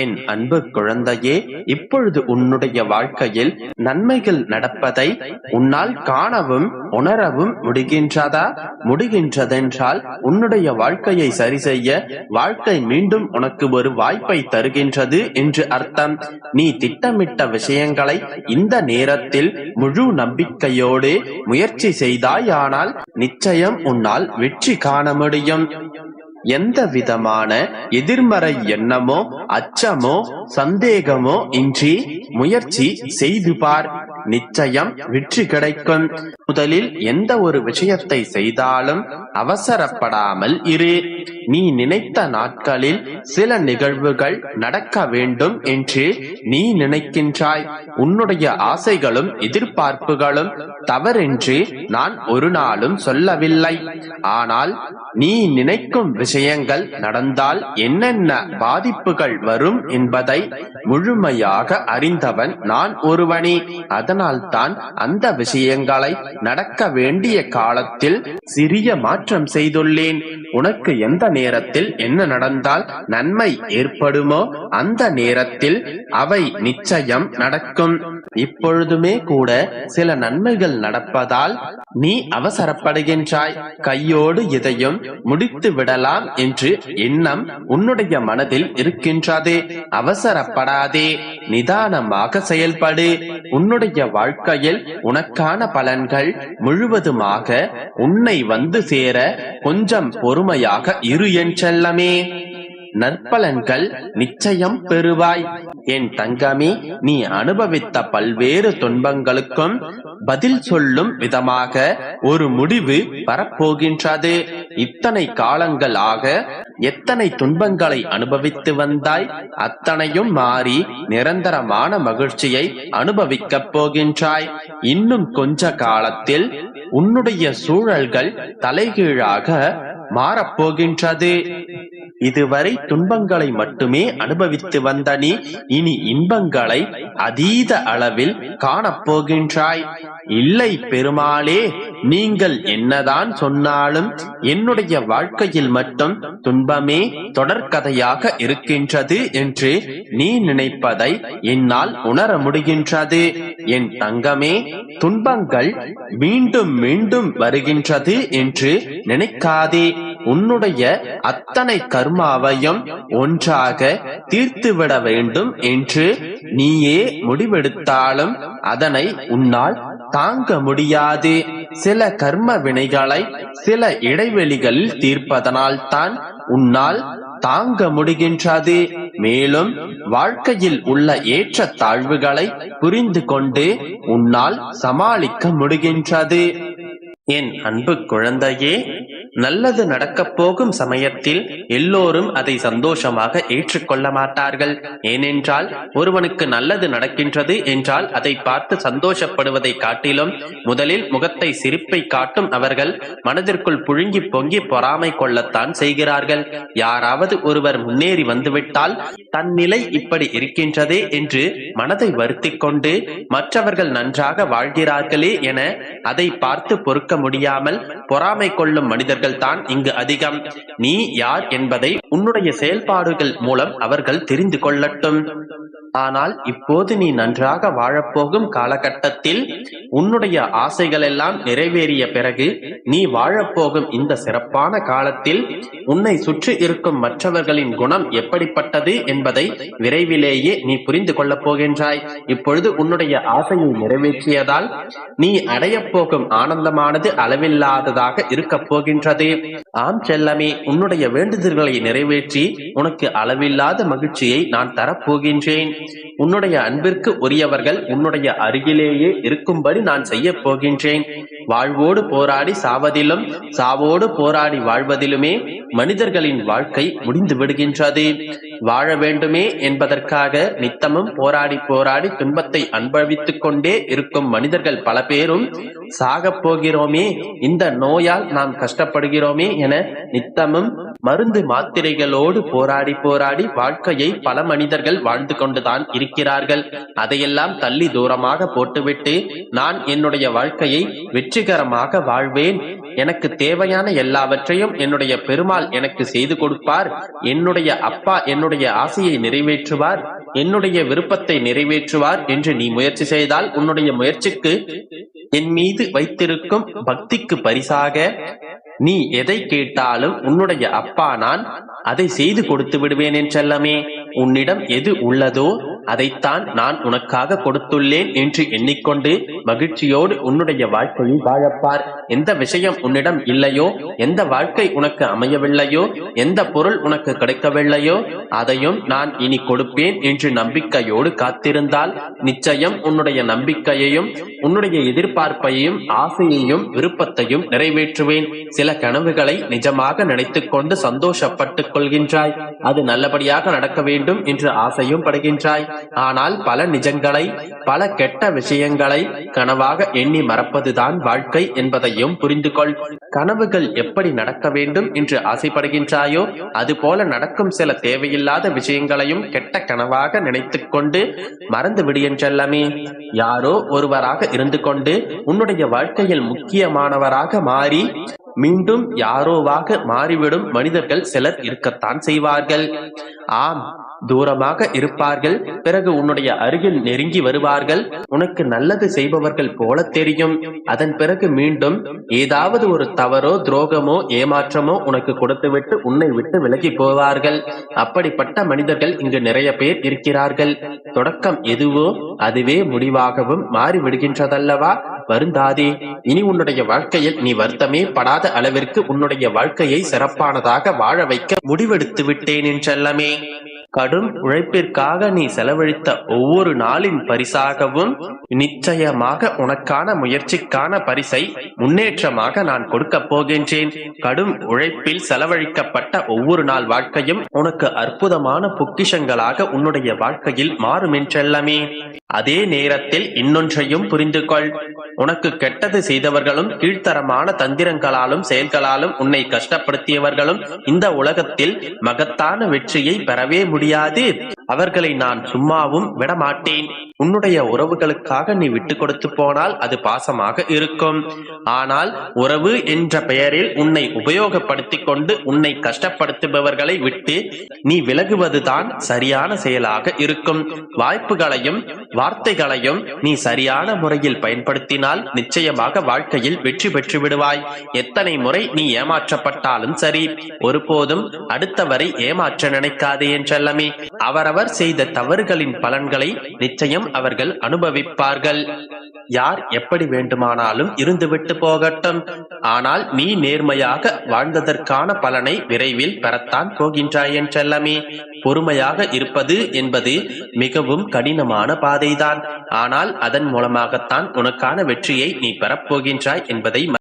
என் அன்பு குழந்தையே இப்பொழுது உன்னுடைய வாழ்க்கையில் நன்மைகள் நடப்பதை உன்னால் காணவும் உணரவும் முடிகின்றதா? முடிகின்றதென்றால் உன்னுடைய வாழ்க்கையை சரி செய்ய வாழ்க்கை மீண்டும் உனக்கு ஒரு வாய்ப்பை தருகின்றது என்று அர்த்தம். நீ திட்டமிட்ட விஷயங்களை இந்த நேரத்தில் முழு நம்பிக்கையோடு முயற்சி செய்தாயானால் நிச்சயம் உன்னால் வெற்றி காண முடியும். எந்த விதமான எதிர்மறை எண்ணமோ அச்சமோ சந்தேகமோ இன்றி முயற்சி செய்து பார் நிச்சயம் வெற்றி கிடைக்கும். முதலில் எந்த ஒரு விஷயத்தை செய்தாலும் அவசரப்படாமல் இரு. நீ நினைத்த நாட்களில் சில நிகழ்வுகள் நடக்க வேண்டும் என்று நீ நினைக்கின்றாய். உன்னுடைய ஆசைகளும் எதிர்பார்ப்புகளும் தவறென்று நான் ஒரு நாளும் சொல்லவில்லை. ஆனால் நீ நினைக்கும் விஷயங்கள் நடந்தால் என்னென்ன பாதிப்புகள் வரும் என்பதை முழுமையாக அறிந்தவன் நான் ஒருவனே. அதனால் தான் அந்த விஷயங்களை நடக்க வேண்டிய காலத்தில் சிறிய மாற்றம் செய்துள்ளேன். உனக்கு எந்த நேரத்தில் என்ன நடந்தால் நன்மை ஏற்படுமோ அந்த நேரத்தில் அவை நிச்சயம் நடக்கும். இப்பொழுதுமே கூட சில நன்மைகள் நடப்பதால் நீ அவசரப்படுகின்றாய். கையோடு இதையும் முடித்து விடலாம் என்று எண்ணம் உன்னுடைய மனதில் இருக்கின்றது. அவசரப்படாதே. நிதானமாக செயல்படு. உன்னுடைய வாழ்க்கையில் உனக்கான பலன்கள் முழுவதுமாக உன்னை வந்து சேர கொஞ்சம் பொறுமையாக இரு என் செல்லமே. நற்பலன்கள் நிச்சயம் பெறுவாய். என் தங்கமே நீ அனுபவித்த பல்வேறு துன்பங்களுக்கும் பதில் சொல்லும் விதமாக ஒரு முடிவு வரப்போகின்றது. இத்தனை காலங்கள் ஆக எத்தனை துன்பங்களை அனுபவித்து வந்தாய்? அத்தனையும் மாறி நிரந்தரமான மகிழ்ச்சியை அனுபவிக்கப் போகின்றாய். இன்னும் கொஞ்ச காலத்தில் உன்னுடைய சூழல்கள் தலைகீழாக மாறப்போகின்றது இதுவரை துன்பங்களை மட்டுமே அனுபவித்து வந்த நீ இனி இன்பங்களை அதீத அளவில் காணப்போகின்றாய். இல்லை பெருமாளே நீங்கள் என்னதான் சொன்னாலும் என்னுடைய வாழ்க்கையில் மட்டும் துன்பமே தொடர்கதையாக இருக்கின்றது என்று நீ நினைப்பதை என்னால் உணர முடிகின்றது. என் தங்கமே துன்பங்கள் மீண்டும் மீண்டும் வருகின்றது என்று நினைக்காதே. உன்னுடைய அத்தனை கர்மாவையும் ஒன்றாக தீர்த்துவிட வேண்டும் என்று நீயே முடிவெடுத்தாலும் அதனை உன்னால் தாங்க முடியாது. சில கர்ம வினைகளை சில இடைவெளிகளில் தீர்ப்பதனால் தான் உன்னால் தாங்க முடிகின்றது. மேலும் வாழ்க்கையில் உள்ள ஏற்ற தாழ்வுகளை புரிந்து கொண்டு உன்னால் சமாளிக்க முடிகின்றது. என் அன்பு குழந்தையே நல்லது நடக்கப் போகும் சமயத்தில் எல்லோரும் அதை சந்தோஷமாக ஏற்றுக்கொள்ள மாட்டார்கள். ஏனென்றால் ஒருவனுக்கு நல்லது நடக்கின்றது என்றால் அதை பார்த்து சந்தோஷப்படுவதை காட்டிலும் முதலில் முகத்தை சிரிப்பை காட்டும் அவர்கள் மனதிற்குள் புழுங்கி பொங்கி பொறாமை கொள்ளத்தான் செய்கிறார்கள். யாராவது ஒருவர் முன்னேறி வந்துவிட்டால் தன் நிலை இப்படி இருக்கின்றதே என்று மனதை வருத்திக் கொண்டு மற்றவர்கள் நன்றாக வாழ்கிறார்களே என அதை பார்த்து பொறுக்க முடியாமல் பொறாமை கொள்ளும் மனிதர்கள் அவர்கள் தான் இங்கு அதிகம். நீ யார் என்பதை உன்னுடைய செயல்பாடுகள் மூலம் அவர்கள் தெரிந்து கொள்ளட்டும். ஆனால் இப்போது நீ நன்றாக வாழப்போகும் காலகட்டத்தில் உன்னுடைய ஆசைகளெல்லாம் நிறைவேறிய பிறகு நீ வாழப்போகும் இந்த சிறப்பான காலத்தில் உன்னை சுற்றி இருக்கும் மற்றவர்களின் குணம் எப்படிப்பட்டது என்பதை விரைவிலேயே நீ புரிந்து கொள்ளப் போகின்றாய். இப்பொழுது உன்னுடைய ஆசையை நிறைவேற்றியதால் நீ அடையப் போகும் ஆனந்தமானது அளவில்லாததாக இருக்கப் போகின்றது. ஆம் செல்லமே உன்னுடைய வேண்டுதல்களை நிறைவேற்றி உனக்கு அளவில்லாத மகிழ்ச்சியை நான் தரப்போகின்றேன். உன்னுடைய அன்பிற்கு உரியவர்கள் உன்னுடைய அருகிலேயே இருக்கும்படி நான் செய்ய போகின்றேன் வாழ்வோடு போராடி சாவதிலும் சாவோடு போராடி வாழ்வதிலுமே மனிதர்களின் வாழ்க்கை முடிந்து விடுகின்றது. வாழ வேண்டுமே என்பதற்காக நித்தமும் போராடி போராடி துன்பத்தை அனுபவித்துக் கொண்டே இருக்கும் மனிதர்கள் பல பேரும் சாகப் போகிறோமே இந்த நோயால் நாம் கஷ்டப்படுகிறோமே என நித்தமும் மருந்து மாத்திரைகளோடு போராடி போராடி வாழ்க்கையை பல மனிதர்கள் வாழ்ந்து கொண்டுதான் இருக்கிறார்கள். அதையெல்லாம் தள்ளி தூரமாக போட்டுவிட்டு நான் என்னுடைய வாழ்க்கையை வெற்றிகரமாக வாழ்வேன். எனக்கு தேவையான எல்லாவற்றையும் என்னுடைய பெருமாள் எனக்கு செய்து கொடுப்பார். என்னுடைய அப்பா என்னுடைய ஆசையை நிறைவேற்றுவார். என்னுடைய விருப்பத்தை நிறைவேற்றுவார் என்று நீ முயற்சி செய்தால் உன்னுடைய முயற்சிக்கு என் மீது வைத்திருக்கும் பக்திக்கு பரிசாக நீ எதை கேட்டாலும் உன்னுடைய அப்பா நான் அதை செய்து கொடுத்து விடுவேன் என் செல்லமே. உன்னிடம் எது உள்ளதோ அதைத்தான் நான் உனக்காக கொடுத்துள்ளேன் என்று எண்ணிக்கொண்டு மகிழ்ச்சியோடு உன்னுடைய வாழ்க்கையை வாழப்பார். எந்த விஷயம் உன்னிடம் இல்லையோ எந்த வாழ்க்கை உனக்கு அமையவில்லையோ எந்த பொருள் உனக்கு கிடைக்கவில்லையோ அதையும் நான் இனி கொடுப்பேன் என்று நம்பிக்கையோடு காத்திருந்தால் நிச்சயம் உன்னுடைய நம்பிக்கையையும் உன்னுடைய எதிர்பார்ப்பையும் ஆசையையும் விருப்பத்தையும் நிறைவேற்றுவேன். சில சில கனவுகளை நிஜமாக நினைத்துக் கொண்டு சந்தோஷப்பட்டுக் கொள்கின்றாய். அது நல்லபடியாக நடக்க வேண்டும் என்று ஆசையும் படுகின்றாய். ஆனால் பல நிஜங்களை பல கெட்ட விஷயங்களை கனவாக எண்ணி மறப்பதுதான் வாழ்க்கை என்பதையும் புரிந்து கொள். கனவுகள் எப்படி நடக்க வேண்டும் என்று ஆசைப்படுகின்றாயோ அதுபோல நடக்கும் சில தேவையில்லாத விஷயங்களையும் கெட்ட கனவாக நினைத்துக் கொண்டு மறந்து விடு யாரோ ஒருவராக இருந்து கொண்டு உன்னுடைய வாழ்க்கையில் முக்கியமானவராக மாறி மீண்டும் யாரோவாக மாறிவிடும் மனிதர்கள் சிலர் இருக்கத்தான் செய்வார்கள். ஆம் தூரமாக இருப்பார்கள் பிறகு உன்னுடைய அருகில் நெருங்கி வருவார்கள். உனக்கு நல்லது செய்பவர்கள் போல தெரியும். அதன் பிறகு மீண்டும் ஏதாவது ஒரு தவறோ துரோகமோ ஏமாற்றமோ உனக்கு கொடுத்துவிட்டு உன்னை விட்டு விலகி போவார்கள். அப்படிப்பட்ட மனிதர்கள் இங்கு நிறைய பேர் இருக்கிறார்கள். தொடக்கம் எதுவோ அதுவே முடிவாகவும் மாறிவிடுகின்றதல்லவா? வருந்தாதே. இனி உன்னுடைய வாழ்க்கையில் நீ வருத்தமே படாத அளவிற்கு உன்னுடைய வாழ்க்கையை சிறப்பானதாக வாழ வைக்க முடிவெடுத்து விட்டேன் என்றல்லமே கடும் உழைப்பிற்காக நீ செலவழித்த ஒவ்வொரு நாளின் பரிசாகவும் நிச்சயமாக உனக்கான முயற்சிக்கான பரிசை முன்னேற்றமாக நான் கொடுக்க போகின்றேன். கடும் உழைப்பில் செலவழிக்கப்பட்ட ஒவ்வொரு நாள் வாழ்க்கையும் உனக்கு அற்புதமான பொக்கிஷங்களாக உன்னுடைய வாழ்க்கையில் மாறும் என்றெல்லாமே. அதே நேரத்தில் இன்னொன்றையும் புரிந்து கொள் உனக்கு கெட்டது செய்தவர்களும் கீழ்த்தரமான தந்திரங்களாலும் செயல்களாலும் உன்னை கஷ்டப்படுத்தியவர்களும் இந்த உலகத்தில் மகத்தான வெற்றியை பெறவே முடியும். முடியாது. அவர்களை நான் சும்மாவும் விடமாட்டேன். உன்னுடைய உறவுகளுக்காக நீ விட்டு கொடுத்து போனால் அது பாசமாக இருக்கும். ஆனால் உறவு என்ற பெயரில் உன்னை உபயோகப்படுத்திக் கொண்டு உன்னை கஷ்டப்படுத்துபவர்களை விட்டு நீ விலகுவதுதான் சரியான செயலாக இருக்கும். வாய்ப்புகளையும் வார்த்தைகளையும் நீ சரியான முறையில் பயன்படுத்தினால் நிச்சயமாக வாழ்க்கையில் வெற்றி பெற்று விடுவாய். எத்தனை முறை நீ ஏமாற்றப்பட்டாலும் சரி ஒருபோதும் அடுத்தவரை ஏமாற்ற நினைக்காதே என்றல்லமே அவரவர் செய்த தவறுகளின் பலன்களை நிச்சயம் அவர்கள் அனுபவிப்பார்கள். யார் எப்படி வேண்டுமானாலும் இருந்துவிட்டு போகட்டும். ஆனால் நீ நேர்மையாக வாழ்ந்ததற்கான பலனை விரைவில் பெறத்தான் போகின்றாய் என்றல்லமே பொறுமையாக இருப்பது என்பது மிகவும் கடினமான பாதைதான். ஆனால் அதன் மூலமாகத்தான் உனக்கான வெற்றியை நீ பெறப்போகின்றாய் என்பதை